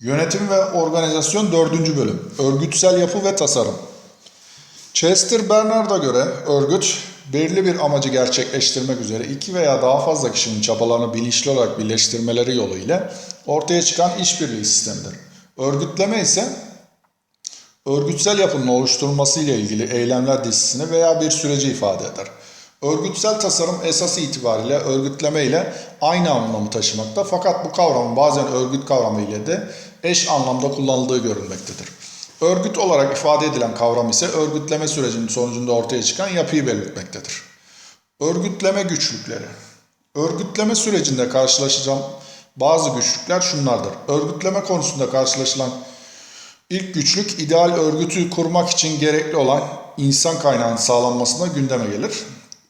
Yönetim ve Organizasyon 4. Bölüm Örgütsel Yapı ve Tasarım Chester Bernard'a göre örgüt, belirli bir amacı gerçekleştirmek üzere iki veya daha fazla kişinin çabalarını bilinçli olarak birleştirmeleri yolu ile ortaya çıkan işbirliği sistemidir. Örgütleme ise örgütsel yapının oluşturulması ile ilgili eylemler dizisini veya bir süreci ifade eder. Örgütsel tasarım esası itibariyle örgütleme ile aynı anlamı taşımakta fakat bu kavramın bazen örgüt kavramı ile de eş anlamda kullanıldığı görülmektedir. Örgüt olarak ifade edilen kavram ise örgütleme sürecinin sonucunda ortaya çıkan yapıyı belirtmektedir. Örgütleme güçlükleri Örgütleme sürecinde karşılaşacağım bazı güçlükler şunlardır. Örgütleme konusunda karşılaşılan ilk güçlük ideal örgütü kurmak için gerekli olan insan kaynağının sağlanmasına gündeme gelir.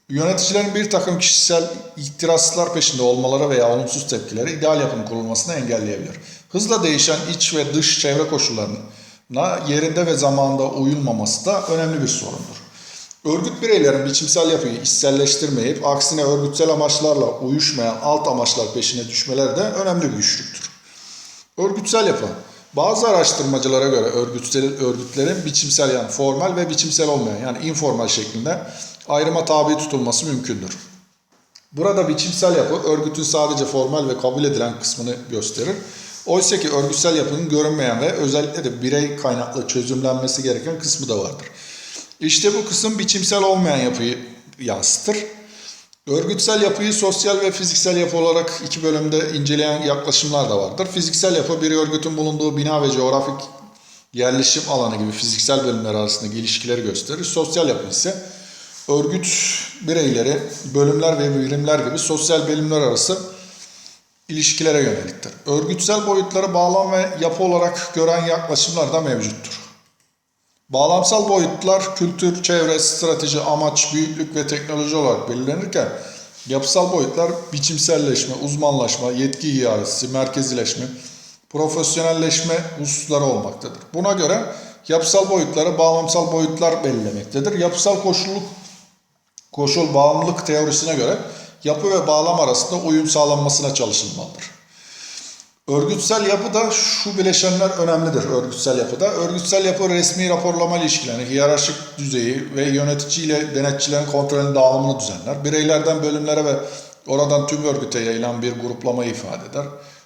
Yöneticilerin bir takım kişisel ihtiraslar peşinde olmaları veya olumsuz tepkileri ideal yapının kurulmasını engelleyebilir. Hızla değişen iç ve dış çevre koşullarına yerinde ve zamanında uyulmaması da önemli bir sorundur. Örgüt bireylerin biçimsel yapıyı içselleştirmeyip aksine örgütsel amaçlarla uyuşmayan alt amaçlar peşine düşmeleri de önemli bir güçlüktür. Örgütsel yapı. Bazı araştırmacılara göre örgütsel, örgütlerin biçimsel yani formal ve biçimsel olmayan yani informal şeklinde ayrıma tabi tutulması mümkündür. Burada biçimsel yapı örgütün sadece formal ve kabul edilen kısmını gösterir. Oysa ki örgütsel yapının görünmeyen ve özellikle de birey kaynaklı çözümlenmesi gereken kısmı da vardır. İşte bu kısım biçimsel olmayan yapıyı yansıtır. Örgütsel yapıyı sosyal ve fiziksel yapı olarak iki bölümde inceleyen yaklaşımlar da vardır. Fiziksel yapı bir örgütün bulunduğu bina ve coğrafik yerleşim alanı gibi fiziksel bölümler arasındaki ilişkileri gösterir. Sosyal yapı ise örgüt bireyleri, bölümler ve birimler gibi sosyal bölümler arası ilişkilere yöneliktir. Örgütsel boyutları bağlam ve yapı olarak gören yaklaşımlar da mevcuttur. Bağlamsal boyutlar kültür, çevre, strateji, amaç, büyüklük ve teknoloji olarak belirlenirken yapısal boyutlar biçimselleşme, uzmanlaşma, yetki hiyerarşisi, merkezileşme, profesyonelleşme hususları olmaktadır. Buna göre yapısal boyutları bağlamsal boyutlar belirlemektedir. Yapısal koşulluk koşul bağımlılık teorisine göre yapı ve bağlam arasında uyum sağlanmasına çalışılmalıdır. Örgütsel yapıda şu bileşenler önemlidir örgütsel yapıda. Örgütsel yapı resmi raporlama ilişkilerini, hiyerarşik düzeyi ve yönetici ile denetçilerin kontrolünün dağılımını düzenler. Bireylerden bölümlere ve oradan tüm örgüte yayılan bir gruplamayı ifade eder.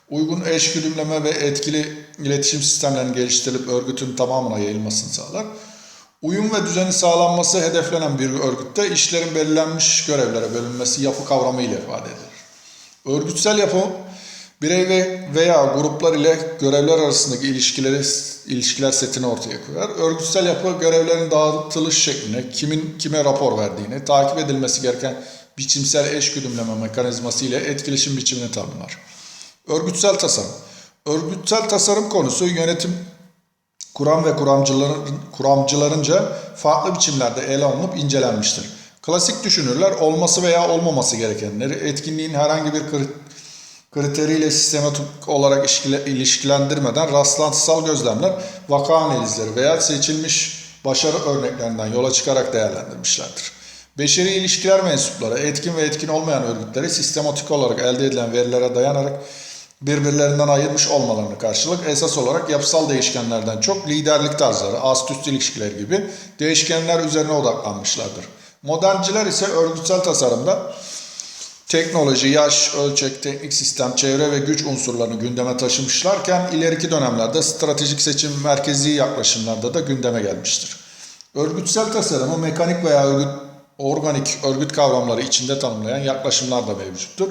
Uygun eş güdümleme ve etkili iletişim sistemlerinin geliştirilip örgütün tamamına yayılmasını sağlar. Uyum ve düzenin sağlanması hedeflenen bir örgütte işlerin belirlenmiş görevlere bölünmesi yapı kavramı ile ifade edilir. Örgütsel yapı birey ve veya gruplar ile görevler arasındaki ilişkileri ilişkiler setini ortaya koyar. Örgütsel yapı görevlerin dağıtılış şekline, kimin kime rapor verdiğini, takip edilmesi gereken biçimsel eş güdümleme mekanizması ile etkileşim biçimini tanımlar. Örgütsel tasarım. Örgütsel tasarım konusu yönetim kuram ve kuramcıların, kuramcılarınca farklı biçimlerde ele alınıp incelenmiştir. Klasik düşünürler olması veya olmaması gerekenleri etkinliğin herhangi bir kriteriyle sistematik olarak ilişkilendirmeden rastlantısal gözlemler, vaka analizleri veya seçilmiş başarı örneklerinden yola çıkarak değerlendirmişlerdir. Beşeri ilişkiler mensupları, etkin ve etkin olmayan örgütleri sistematik olarak elde edilen verilere dayanarak birbirlerinden ayırmış olmalarını karşılık esas olarak yapısal değişkenlerden çok liderlik tarzları, ast üst ilişkiler gibi değişkenler üzerine odaklanmışlardır. Modernciler ise örgütsel tasarımda teknoloji, yaş, ölçek, teknik sistem, çevre ve güç unsurlarını gündeme taşımışlarken ileriki dönemlerde stratejik seçim merkezi yaklaşımlarda da gündeme gelmiştir. Örgütsel tasarımı mekanik veya örgüt, organik örgüt kavramları içinde tanımlayan yaklaşımlar da mevcuttur.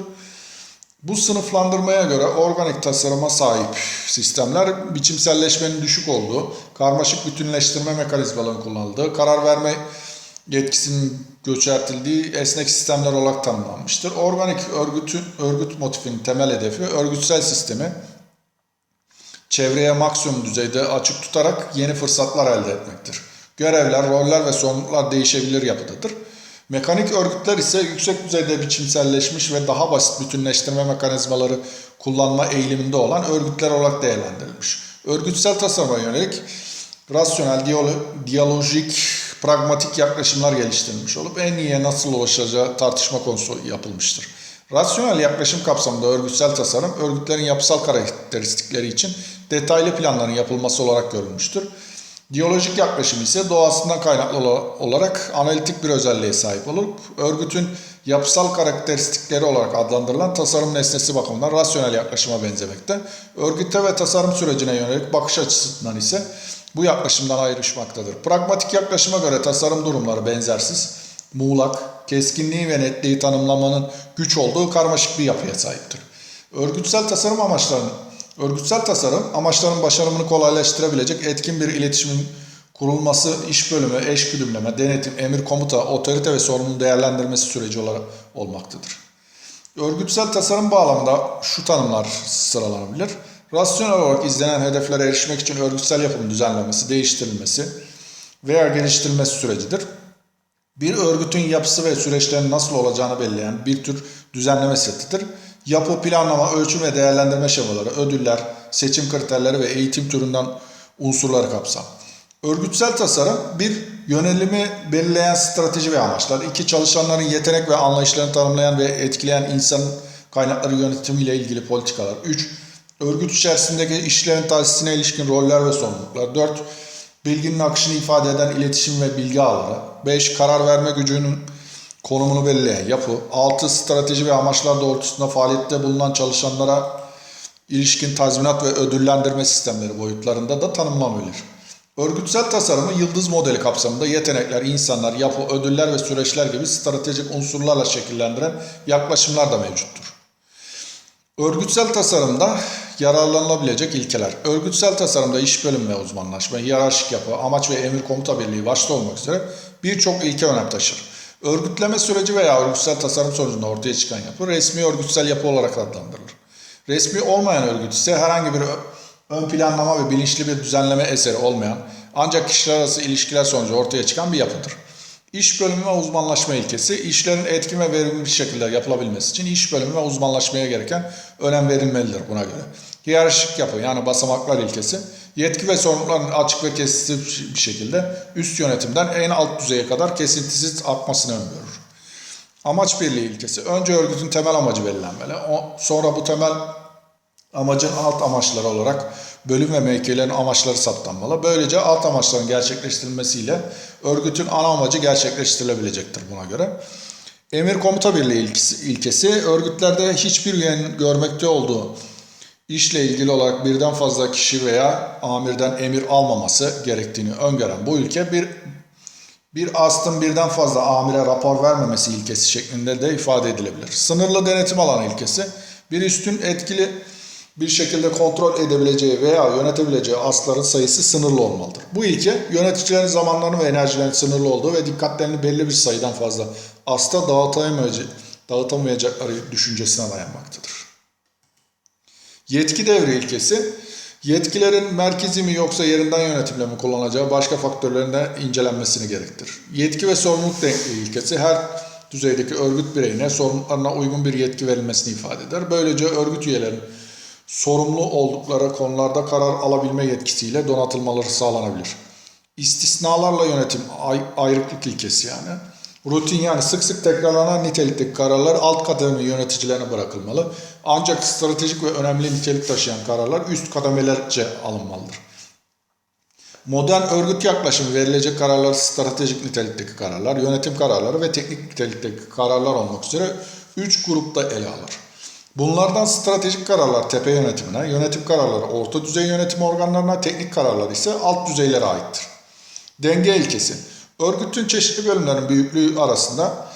Bu sınıflandırmaya göre organik tasarıma sahip sistemler biçimselleşmenin düşük olduğu, karmaşık bütünleştirme mekanizmalarının kullanıldığı, karar verme yetkisinin göçertildiği esnek sistemler olarak tanımlanmıştır. Organik örgütün örgüt motifinin temel hedefi örgütsel sistemi çevreye maksimum düzeyde açık tutarak yeni fırsatlar elde etmektir. Görevler, roller ve sorumluluklar değişebilir yapıdadır. Mekanik örgütler ise yüksek düzeyde biçimselleşmiş ve daha basit bütünleştirme mekanizmaları kullanma eğiliminde olan örgütler olarak değerlendirilmiş. Örgütsel tasarıma yönelik rasyonel, diyalojik, pragmatik yaklaşımlar geliştirilmiş olup en iyiye nasıl ulaşacağı tartışma konusu yapılmıştır. Rasyonel yaklaşım kapsamında örgütsel tasarım, örgütlerin yapısal karakteristikleri için detaylı planların yapılması olarak görülmüştür. Diyalojik yaklaşım ise doğasından kaynaklı ola- olarak analitik bir özelliğe sahip olup örgütün yapısal karakteristikleri olarak adlandırılan tasarım nesnesi bakımından rasyonel yaklaşıma benzemekte. Örgüte ve tasarım sürecine yönelik bakış açısından ise bu yaklaşımdan ayrışmaktadır. Pragmatik yaklaşıma göre tasarım durumları benzersiz, muğlak, keskinliği ve netliği tanımlamanın güç olduğu karmaşık bir yapıya sahiptir. Örgütsel tasarım amaçlarının Örgütsel tasarım amaçların başarımını kolaylaştırabilecek etkin bir iletişimin kurulması, iş bölümü, eş güdümleme, denetim, emir komuta, otorite ve sorumluluğun değerlendirmesi süreci olarak olmaktadır. Örgütsel tasarım bağlamında şu tanımlar sıralanabilir. Rasyonel olarak izlenen hedeflere erişmek için örgütsel yapının düzenlenmesi, değiştirilmesi veya geliştirilmesi sürecidir. Bir örgütün yapısı ve süreçlerinin nasıl olacağını belirleyen bir tür düzenleme setidir. Yapı, planlama, ölçüm ve değerlendirme şemaları, ödüller, seçim kriterleri ve eğitim türünden unsurları kapsar. Örgütsel tasarım bir yönelimi belirleyen strateji ve amaçlar, iki çalışanların yetenek ve anlayışlarını tanımlayan ve etkileyen insan kaynakları yönetimiyle ilgili politikalar, üç örgüt içerisindeki işlerin tahsisine ilişkin roller ve sorumluluklar, dört bilginin akışını ifade eden iletişim ve bilgi ağları, 5 karar verme gücünün konumunu belirleyen yapı, 6 strateji ve amaçlar doğrultusunda faaliyette bulunan çalışanlara ilişkin tazminat ve ödüllendirme sistemleri boyutlarında da tanımlanabilir. Örgütsel tasarımı yıldız modeli kapsamında yetenekler, insanlar, yapı, ödüller ve süreçler gibi stratejik unsurlarla şekillendiren yaklaşımlar da mevcuttur. Örgütsel tasarımda yararlanılabilecek ilkeler. Örgütsel tasarımda iş bölümü ve uzmanlaşma, hiyerarşik yapı, amaç ve emir komuta birliği başta olmak üzere birçok ilke önem taşır. Örgütleme süreci veya örgütsel tasarım sonucunda ortaya çıkan yapı resmi örgütsel yapı olarak adlandırılır. Resmi olmayan örgüt ise herhangi bir ön planlama ve bilinçli bir düzenleme eseri olmayan ancak kişiler arası ilişkiler sonucu ortaya çıkan bir yapıdır. İş bölümü ve uzmanlaşma ilkesi, işlerin etkin ve verimli bir şekilde yapılabilmesi için iş bölümü ve uzmanlaşmaya gereken önem verilmelidir buna göre. Hiyerarşik yapı yani basamaklar ilkesi, yetki ve sorumlulukların açık ve kesintisiz bir şekilde üst yönetimden en alt düzeye kadar kesintisiz akmasını öngörür. Amaç birliği ilkesi, önce örgütün temel amacı belirlenmeli, o- sonra bu temel amacın alt amaçları olarak bölüm ve mevkilerin amaçları saptanmalı. Böylece alt amaçların gerçekleştirilmesiyle örgütün ana amacı gerçekleştirilebilecektir buna göre. Emir komuta birliği ilkesi, ilkesi örgütlerde hiçbir üyenin görmekte olduğu işle ilgili olarak birden fazla kişi veya amirden emir almaması gerektiğini öngören bu ilke bir bir astın birden fazla amire rapor vermemesi ilkesi şeklinde de ifade edilebilir. Sınırlı denetim alanı ilkesi bir üstün etkili bir şekilde kontrol edebileceği veya yönetebileceği asların sayısı sınırlı olmalıdır. Bu ilke yöneticilerin zamanlarını ve enerjilerinin sınırlı olduğu ve dikkatlerini belli bir sayıdan fazla asta dağıtamayacak, dağıtamayacakları düşüncesine dayanmaktadır. Yetki devri ilkesi, yetkilerin merkezi mi yoksa yerinden yönetimle mi kullanacağı başka faktörlerin de incelenmesini gerektirir. Yetki ve sorumluluk denkliği ilkesi her düzeydeki örgüt bireyine sorumluluklarına uygun bir yetki verilmesini ifade eder. Böylece örgüt üyelerinin sorumlu oldukları konularda karar alabilme yetkisiyle donatılmaları sağlanabilir. İstisnalarla yönetim ay- ayrıklık ilkesi yani. Rutin yani sık sık tekrarlanan nitelikteki kararlar alt kademe yöneticilerine bırakılmalı. Ancak stratejik ve önemli nitelik taşıyan kararlar üst kademelerce alınmalıdır. Modern örgüt yaklaşımı verilecek kararlar stratejik nitelikteki kararlar, yönetim kararları ve teknik nitelikteki kararlar olmak üzere 3 grupta ele alır. Bunlardan stratejik kararlar tepe yönetimine, yönetim kararları orta düzey yönetim organlarına, teknik kararlar ise alt düzeylere aittir. Denge ilkesi. Örgütün çeşitli bölümlerin büyüklüğü arasında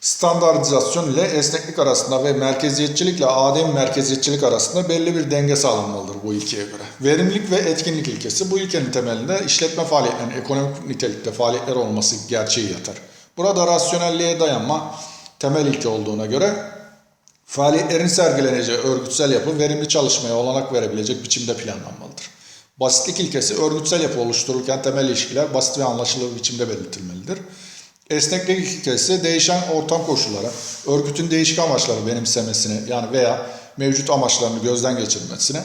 standartizasyon ile esneklik arasında ve merkeziyetçilikle adem merkeziyetçilik arasında belli bir denge sağlanmalıdır bu ilkeye göre. Verimlilik ve etkinlik ilkesi bu ilkenin temelinde işletme faaliyetlerinin ekonomik nitelikte faaliyetler olması gerçeği yatar. Burada rasyonelliğe dayanma temel ilke olduğuna göre faaliyetlerin sergileneceği örgütsel yapı verimli çalışmaya olanak verebilecek biçimde planlanmalıdır. Basitlik ilkesi örgütsel yapı oluştururken temel ilişkiler basit ve anlaşılır biçimde belirtilmelidir. Esneklik ilkesi değişen ortam koşulları, örgütün değişik amaçları benimsemesine yani veya mevcut amaçlarını gözden geçirmesine,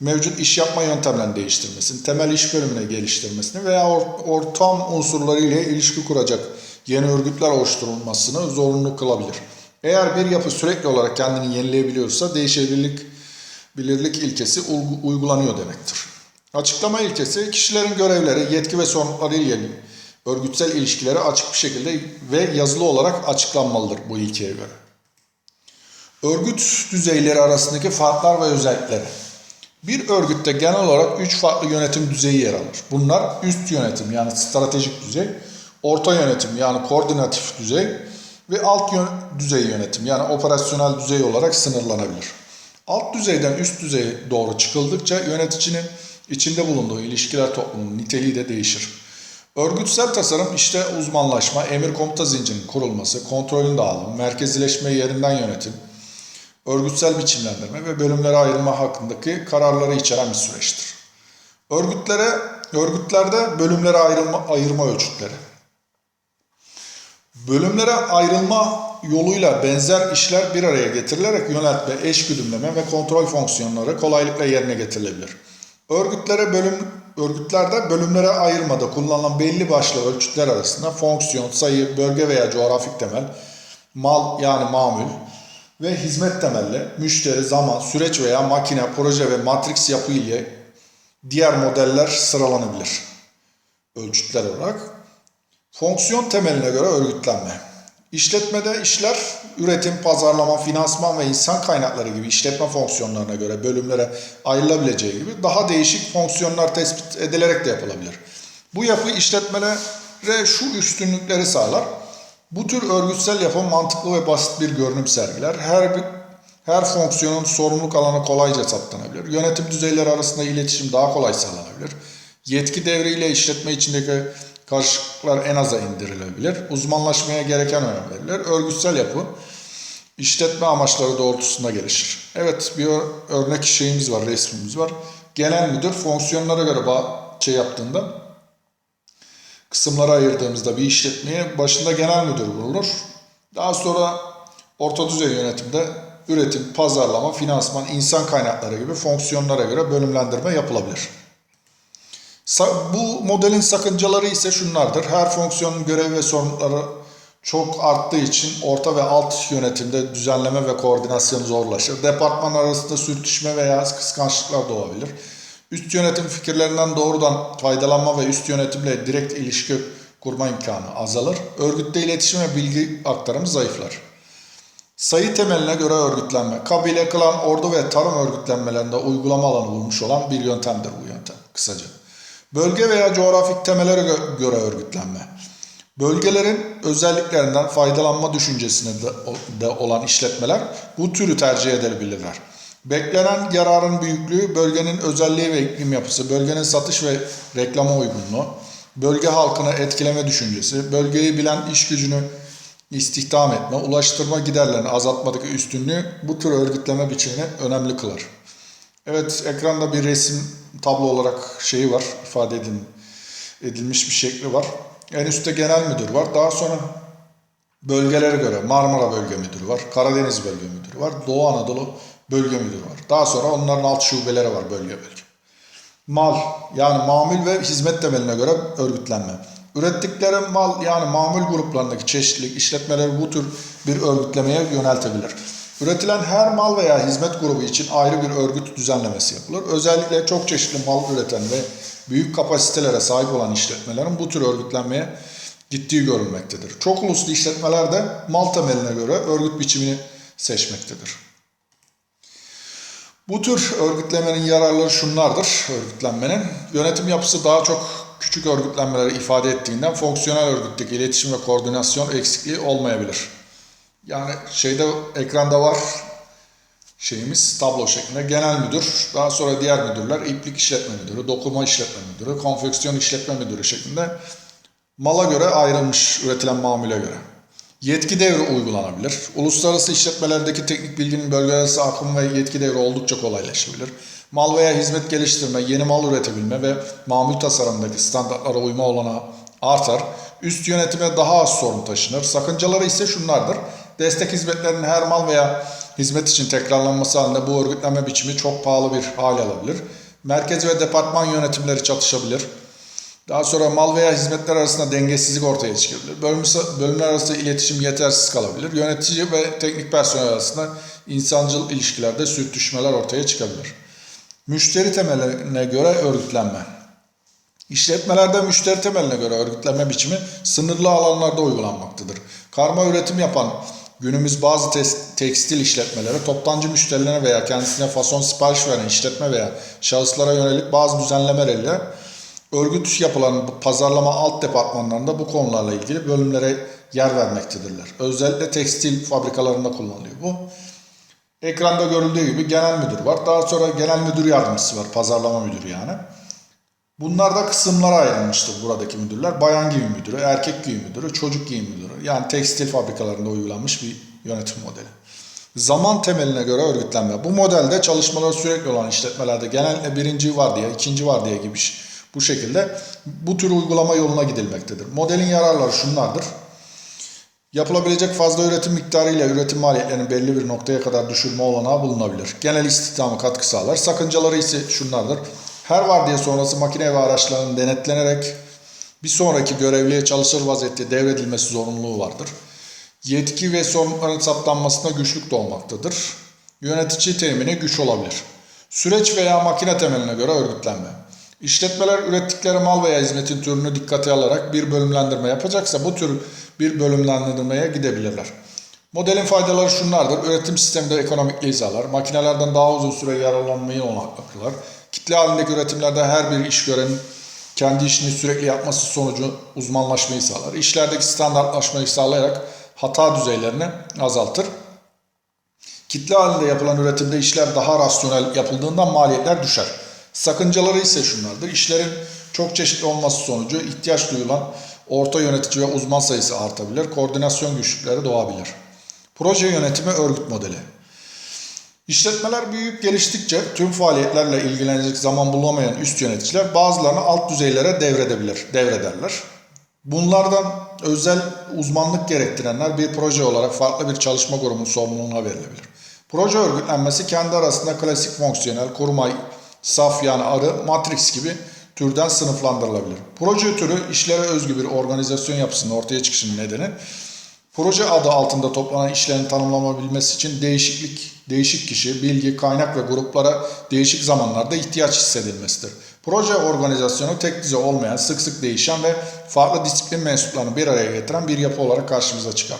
mevcut iş yapma yöntemlerini değiştirmesini, temel iş bölümüne geliştirmesini veya or- ortam unsurları ile ilişki kuracak yeni örgütler oluşturulmasını zorunlu kılabilir. Eğer bir yapı sürekli olarak kendini yenileyebiliyorsa değişebilirlik bilirlik ilkesi uygu- uygulanıyor demektir. Açıklama ilkesi kişilerin görevleri, yetki ve sorumlulukları ile örgütsel ilişkileri açık bir şekilde ve yazılı olarak açıklanmalıdır bu ilkeye göre. Örgüt düzeyleri arasındaki farklar ve özellikleri. Bir örgütte genel olarak üç farklı yönetim düzeyi yer alır. Bunlar üst yönetim yani stratejik düzey, orta yönetim yani koordinatif düzey ve alt yön- düzey yönetim yani operasyonel düzey olarak sınırlanabilir. Alt düzeyden üst düzeye doğru çıkıldıkça yöneticinin içinde bulunduğu ilişkiler toplumunun niteliği de değişir. Örgütsel tasarım işte uzmanlaşma, emir komuta zincirinin kurulması, kontrolün dağılımı, merkezileşme yerinden yönetim, örgütsel biçimlendirme ve bölümlere ayrılma hakkındaki kararları içeren bir süreçtir. Örgütlere, örgütlerde bölümlere ayrılma, ayırma ölçütleri. Bölümlere ayrılma yoluyla benzer işler bir araya getirilerek yöneltme, eş güdümleme ve kontrol fonksiyonları kolaylıkla yerine getirilebilir. Örgütlere bölüm örgütlerde bölümlere ayırmada kullanılan belli başlı ölçütler arasında fonksiyon, sayı, bölge veya coğrafik temel, mal yani mamül ve hizmet temelli, müşteri, zaman, süreç veya makine, proje ve matrix yapı ile diğer modeller sıralanabilir. Ölçütler olarak. Fonksiyon temeline göre örgütlenme. İşletmede işler üretim, pazarlama, finansman ve insan kaynakları gibi işletme fonksiyonlarına göre bölümlere ayrılabileceği gibi daha değişik fonksiyonlar tespit edilerek de yapılabilir. Bu yapı işletmelere şu üstünlükleri sağlar. Bu tür örgütsel yapı mantıklı ve basit bir görünüm sergiler. Her bir her fonksiyonun sorumluluk alanı kolayca saptanabilir. Yönetim düzeyleri arasında iletişim daha kolay sağlanabilir. Yetki devriyle işletme içindeki karışıklıklar en aza indirilebilir. Uzmanlaşmaya gereken önem verilir. Örgütsel yapı işletme amaçları doğrultusunda gelişir. Evet bir ör- örnek şeyimiz var, resmimiz var. Genel müdür fonksiyonlara göre şey yaptığında kısımlara ayırdığımızda bir işletmeye başında genel müdür bulunur. Daha sonra orta düzey yönetimde üretim, pazarlama, finansman, insan kaynakları gibi fonksiyonlara göre bölümlendirme yapılabilir. Bu modelin sakıncaları ise şunlardır. Her fonksiyonun görev ve sorumlulukları çok arttığı için orta ve alt yönetimde düzenleme ve koordinasyon zorlaşır. Departman arasında sürtüşme veya kıskançlıklar doğabilir. Üst yönetim fikirlerinden doğrudan faydalanma ve üst yönetimle direkt ilişki kurma imkanı azalır. Örgütte iletişim ve bilgi aktarımı zayıflar. Sayı temeline göre örgütlenme. Kabile, klan, ordu ve tarım örgütlenmelerinde uygulama alanı bulmuş olan bir yöntemdir bu yöntem kısaca. Bölge veya coğrafik temellere gö- göre örgütlenme. Bölgelerin özelliklerinden faydalanma düşüncesinde de, de olan işletmeler bu türü tercih edebilirler. Beklenen yararın büyüklüğü, bölgenin özelliği ve iklim yapısı, bölgenin satış ve reklama uygunluğu, bölge halkını etkileme düşüncesi, bölgeyi bilen iş gücünü istihdam etme, ulaştırma giderlerini azaltmadaki üstünlüğü bu tür örgütleme biçimini önemli kılar. Evet ekranda bir resim tablo olarak şeyi var ifade edin, edilmiş bir şekli var. En üstte genel müdür var. Daha sonra bölgelere göre Marmara Bölge Müdürü var, Karadeniz Bölge Müdürü var, Doğu Anadolu Bölge Müdürü var. Daha sonra onların alt şubeleri var bölge bölge. Mal yani mamul ve hizmet temeline göre örgütlenme. Ürettikleri mal yani mamul gruplarındaki çeşitlilik işletmeleri bu tür bir örgütlemeye yöneltebilir. Üretilen her mal veya hizmet grubu için ayrı bir örgüt düzenlemesi yapılır. Özellikle çok çeşitli mal üreten ve büyük kapasitelere sahip olan işletmelerin bu tür örgütlenmeye gittiği görülmektedir. Çok uluslu işletmeler de mal temeline göre örgüt biçimini seçmektedir. Bu tür örgütlemenin yararları şunlardır örgütlenmenin. Yönetim yapısı daha çok küçük örgütlenmeleri ifade ettiğinden fonksiyonel örgütteki iletişim ve koordinasyon eksikliği olmayabilir. Yani şeyde ekranda var şeyimiz tablo şeklinde genel müdür, daha sonra diğer müdürler iplik işletme müdürü, dokuma işletme müdürü, konfeksiyon işletme müdürü şeklinde mala göre ayrılmış üretilen mamule göre. Yetki devri uygulanabilir. Uluslararası işletmelerdeki teknik bilginin bölge arası akım ve yetki devri oldukça kolaylaşabilir. Mal veya hizmet geliştirme, yeni mal üretebilme ve mamul tasarımdaki standartlara uyma olanağı artar. Üst yönetime daha az sorun taşınır. Sakıncaları ise şunlardır. Destek hizmetlerinin her mal veya hizmet için tekrarlanması halinde bu örgütlenme biçimi çok pahalı bir hal alabilir. Merkez ve departman yönetimleri çatışabilir. Daha sonra mal veya hizmetler arasında dengesizlik ortaya çıkabilir. Bölüm, bölümler arası iletişim yetersiz kalabilir. Yönetici ve teknik personel arasında insancıl ilişkilerde sürtüşmeler ortaya çıkabilir. Müşteri temeline göre örgütlenme. İşletmelerde müşteri temeline göre örgütlenme biçimi sınırlı alanlarda uygulanmaktadır. Karma üretim yapan günümüz bazı tes- tekstil işletmeleri toptancı müşterilerine veya kendisine fason sipariş veren işletme veya şahıslara yönelik bazı düzenlemelerle örgüt yapılan pazarlama alt departmanlarında bu konularla ilgili bölümlere yer vermektedirler. Özellikle tekstil fabrikalarında kullanılıyor bu. Ekranda görüldüğü gibi genel müdür var. Daha sonra genel müdür yardımcısı var. Pazarlama müdürü yani. Bunlar da kısımlara ayrılmıştır buradaki müdürler. Bayan giyim müdürü, erkek giyim müdürü, çocuk giyim müdürü. Yani tekstil fabrikalarında uygulanmış bir yönetim modeli. Zaman temeline göre örgütlenme. Bu modelde çalışmaları sürekli olan işletmelerde genellikle birinci var diye, ikinci var diye gibi bu şekilde bu tür uygulama yoluna gidilmektedir. Modelin yararları şunlardır. Yapılabilecek fazla üretim miktarı ile üretim maliyetlerinin belli bir noktaya kadar düşürme olanağı bulunabilir. Genel istihdama katkı sağlar. Sakıncaları ise şunlardır. Her vardiya sonrası makine ve araçların denetlenerek bir sonraki görevliye çalışır vaziyette devredilmesi zorunluluğu vardır. Yetki ve sorumlulukların saptanmasında güçlük doğmaktadır. Yönetici temini güç olabilir. Süreç veya makine temeline göre örgütlenme. İşletmeler ürettikleri mal veya hizmetin türünü dikkate alarak bir bölümlendirme yapacaksa bu tür bir bölümlendirmeye gidebilirler. Modelin faydaları şunlardır. Üretim sisteminde ekonomikliği sağlar. Makinelerden daha uzun süre yararlanmayı olanaklar. Kitle halindeki üretimlerde her bir iş görenin kendi işini sürekli yapması sonucu uzmanlaşmayı sağlar. İşlerdeki standartlaşmayı sağlayarak hata düzeylerini azaltır. Kitle halinde yapılan üretimde işler daha rasyonel yapıldığından maliyetler düşer. Sakıncaları ise şunlardır. İşlerin çok çeşitli olması sonucu ihtiyaç duyulan orta yönetici ve uzman sayısı artabilir. Koordinasyon güçlükleri doğabilir. Proje yönetimi örgüt modeli. İşletmeler büyüyüp geliştikçe tüm faaliyetlerle ilgilenecek zaman bulamayan üst yöneticiler bazılarını alt düzeylere devredebilir, devrederler. Bunlardan özel uzmanlık gerektirenler bir proje olarak farklı bir çalışma grubunun sorumluluğuna verilebilir. Proje örgütlenmesi kendi arasında klasik fonksiyonel, kurmay, saf yani arı, matrix gibi türden sınıflandırılabilir. Proje türü işlere özgü bir organizasyon yapısının ortaya çıkışının nedeni Proje adı altında toplanan işlerin tanımlanabilmesi için değişiklik, değişik kişi, bilgi, kaynak ve gruplara değişik zamanlarda ihtiyaç hissedilmesidir. Proje organizasyonu tek düze olmayan, sık sık değişen ve farklı disiplin mensuplarını bir araya getiren bir yapı olarak karşımıza çıkar.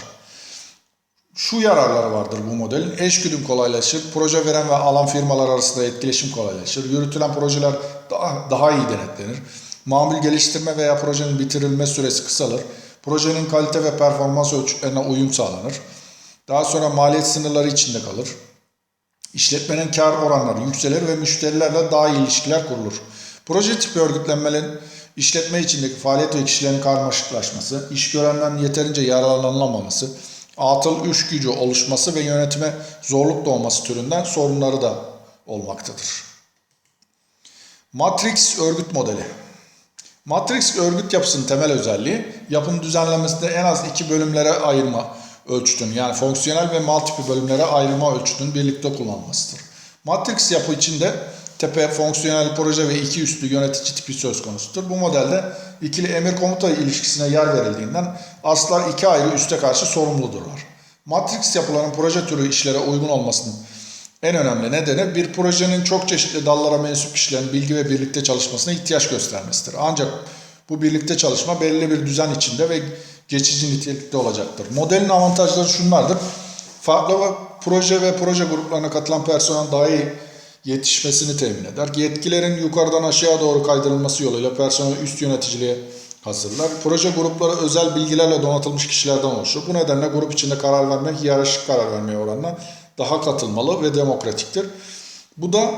Şu yararları vardır bu modelin. Eşgüdüm kolaylaşır, proje veren ve alan firmalar arasında etkileşim kolaylaşır, yürütülen projeler daha, daha iyi denetlenir, mamul geliştirme veya projenin bitirilme süresi kısalır, projenin kalite ve performans ölçütlerine uyum sağlanır, daha sonra maliyet sınırları içinde kalır, İşletmenin kar oranları yükselir ve müşterilerle daha iyi ilişkiler kurulur. Proje tipi örgütlenmenin işletme içindeki faaliyet ve kişilerin karmaşıklaşması, iş görenden yeterince yararlanılamaması, atıl üç gücü oluşması ve yönetime zorluk doğması türünden sorunları da olmaktadır. Matrix örgüt modeli. Matrix örgüt yapısının temel özelliği yapım düzenlemesinde en az iki bölümlere ayırma ölçütünün yani fonksiyonel ve mal bölümlere ayrılma ölçütünün birlikte kullanılmasıdır. Matrix yapı içinde tepe, fonksiyonel proje ve iki üstlü yönetici tipi söz konusudur. Bu modelde ikili emir komuta ilişkisine yer verildiğinden aslar iki ayrı üste karşı sorumludurlar. Matrix yapıların proje türü işlere uygun olmasının en önemli nedeni bir projenin çok çeşitli dallara mensup kişilerin bilgi ve birlikte çalışmasına ihtiyaç göstermesidir. Ancak bu birlikte çalışma belirli bir düzen içinde ve geçici nitelikte olacaktır. Modelin avantajları şunlardır. Farklı proje ve proje gruplarına katılan personel daha iyi yetişmesini temin eder. Yetkilerin yukarıdan aşağı doğru kaydırılması yoluyla personel üst yöneticiliğe hazırlar. Proje grupları özel bilgilerle donatılmış kişilerden oluşur. Bu nedenle grup içinde karar verme, hiyerarşik karar vermeye oranla daha katılmalı ve demokratiktir. Bu da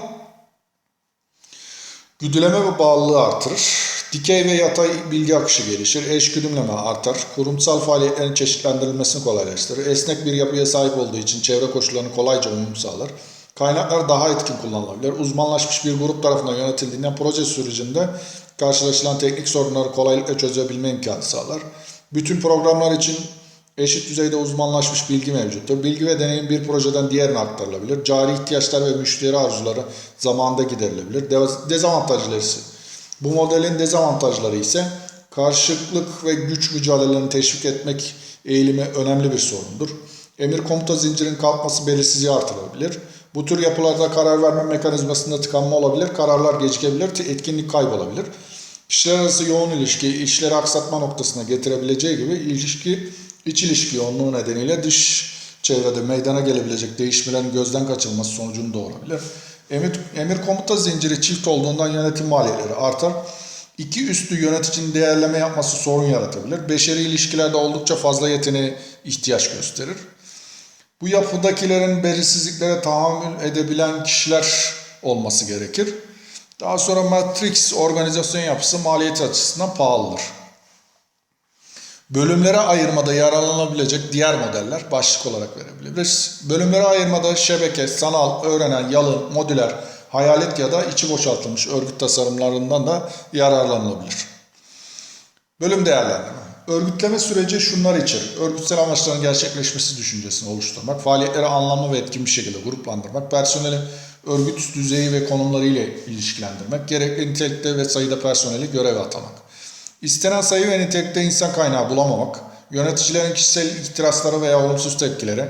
güdüleme ve bağlılığı artırır. Dikey ve yatay bilgi akışı gelişir. Eş güdümleme artar. Kurumsal faaliyetlerin çeşitlendirilmesini kolaylaştırır. Esnek bir yapıya sahip olduğu için çevre koşullarını kolayca uyum sağlar. Kaynaklar daha etkin kullanılabilir. Uzmanlaşmış bir grup tarafından yönetildiğinden proje sürecinde karşılaşılan teknik sorunları kolaylıkla çözebilme imkanı sağlar. Bütün programlar için eşit düzeyde uzmanlaşmış bilgi mevcuttur. Bilgi ve deneyim bir projeden diğerine aktarılabilir. Cari ihtiyaçlar ve müşteri arzuları zamanında giderilebilir. Dezavantajları ise bu modelin dezavantajları ise karşılıklık ve güç mücadelelerini teşvik etmek eğilimi önemli bir sorundur. Emir komuta zincirin kalkması belirsizliği artırabilir. Bu tür yapılarda karar verme mekanizmasında tıkanma olabilir, kararlar gecikebilir, etkinlik kaybolabilir. Kişiler arası yoğun ilişki, işleri aksatma noktasına getirebileceği gibi ilişki, iç ilişki yoğunluğu nedeniyle dış çevrede meydana gelebilecek değişmelerin gözden kaçırılması sonucunda olabilir. Emir, emir komuta zinciri çift olduğundan yönetim maliyetleri artar. İki üstü yöneticinin değerleme yapması sorun yaratabilir. Beşeri ilişkilerde oldukça fazla yeteneğe ihtiyaç gösterir. Bu yapıdakilerin belirsizliklere tahammül edebilen kişiler olması gerekir. Daha sonra Matrix organizasyon yapısı maliyet açısından pahalıdır. Bölümlere ayırmada yararlanabilecek diğer modeller başlık olarak verebiliriz. Bölümlere ayırmada şebeke, sanal, öğrenen, yalın, modüler, hayalet ya da içi boşaltılmış örgüt tasarımlarından da yararlanılabilir. Bölüm değerlendirme. Örgütleme süreci şunlar içerir. Örgütsel amaçların gerçekleşmesi düşüncesini oluşturmak, faaliyetleri anlamlı ve etkin bir şekilde gruplandırmak, personeli örgüt düzeyi ve konumları ile ilişkilendirmek, gerekli nitelikte ve sayıda personeli göreve atamak. İstenen sayı ve nitelikte insan kaynağı bulamamak, yöneticilerin kişisel ihtirasları veya olumsuz tepkileri,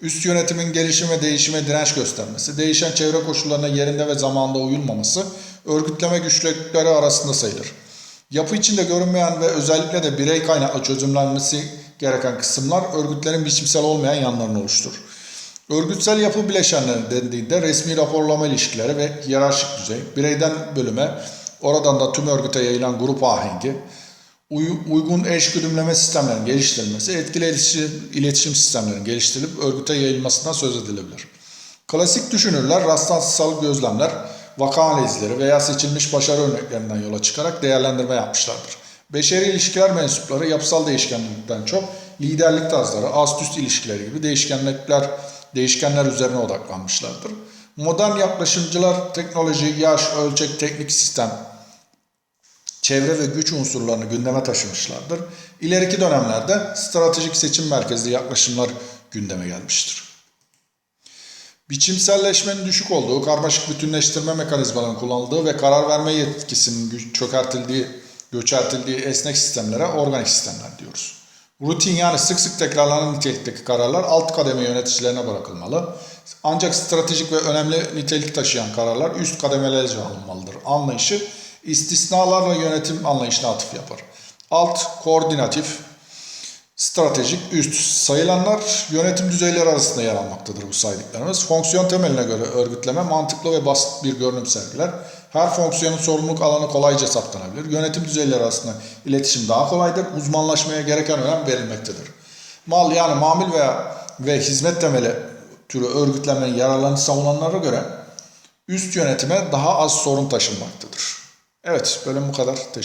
üst yönetimin gelişim ve değişime direnç göstermesi, değişen çevre koşullarına yerinde ve zamanında uyulmaması, örgütleme güçlükleri arasında sayılır. Yapı içinde görünmeyen ve özellikle de birey kaynaklı çözümlenmesi gereken kısımlar örgütlerin biçimsel olmayan yanlarını oluşturur. Örgütsel yapı bileşenleri dendiğinde resmi raporlama ilişkileri ve hiyerarşik düzey, bireyden bölüme, oradan da tüm örgüte yayılan grup ahengi, uy- uygun eş güdümleme sistemlerinin geliştirilmesi, etkili iletişim, iletişim sistemlerinin geliştirilip örgüte yayılmasından söz edilebilir. Klasik düşünürler rastlantısal gözlemler, vaka analizleri veya seçilmiş başarı örneklerinden yola çıkarak değerlendirme yapmışlardır. Beşeri ilişkiler mensupları yapısal değişkenlikten çok liderlik tarzları, ast üst ilişkileri gibi değişkenlikler, değişkenler üzerine odaklanmışlardır. Modern yaklaşımcılar teknoloji, yaş, ölçek, teknik sistem, çevre ve güç unsurlarını gündeme taşımışlardır. İleriki dönemlerde stratejik seçim merkezli yaklaşımlar gündeme gelmiştir. Biçimselleşmenin düşük olduğu, karmaşık bütünleştirme mekanizmalarının kullanıldığı ve karar verme yetkisinin çökertildiği, göçertildiği esnek sistemlere organik sistemler diyoruz. Rutin yani sık sık tekrarlanan nitelikteki kararlar alt kademe yöneticilerine bırakılmalı. Ancak stratejik ve önemli nitelik taşıyan kararlar üst kademelerce alınmalıdır. Anlayışı istisnalarla yönetim anlayışına atıf yapar. Alt koordinatif, Stratejik üst sayılanlar yönetim düzeyleri arasında yer almaktadır bu saydıklarımız. Fonksiyon temeline göre örgütleme mantıklı ve basit bir görünüm sergiler. Her fonksiyonun sorumluluk alanı kolayca saptanabilir. Yönetim düzeyleri arasında iletişim daha kolaydır. Uzmanlaşmaya gereken önem verilmektedir. Mal yani mamul veya ve hizmet temeli türü örgütlemenin yararlarını savunanlara göre üst yönetime daha az sorun taşınmaktadır. Evet bölüm bu kadar. Teşekkür